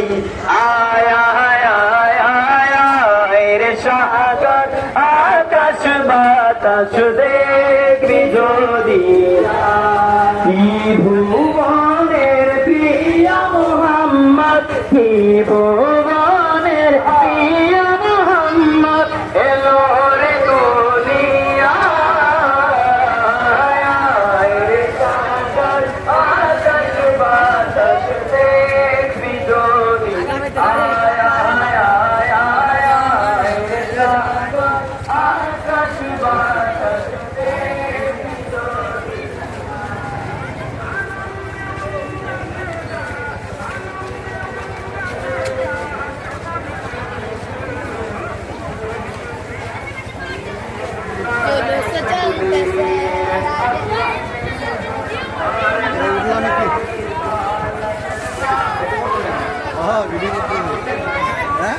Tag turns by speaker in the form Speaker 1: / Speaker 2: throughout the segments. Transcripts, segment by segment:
Speaker 1: যদি আয় আয় আয় আয় আয় রে সাগর, আকাশ বাতাস দেখবি যদি ভুবনের প্রিয়া মোহাম্মদ ভুবনের
Speaker 2: হ্যাঁ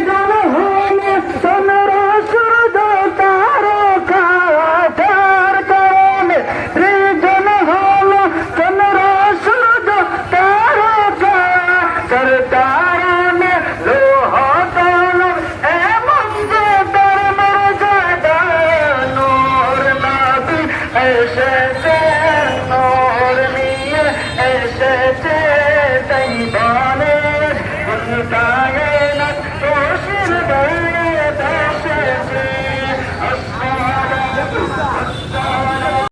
Speaker 1: এসেছে নূর নিয়ে এসেছে তাই বলে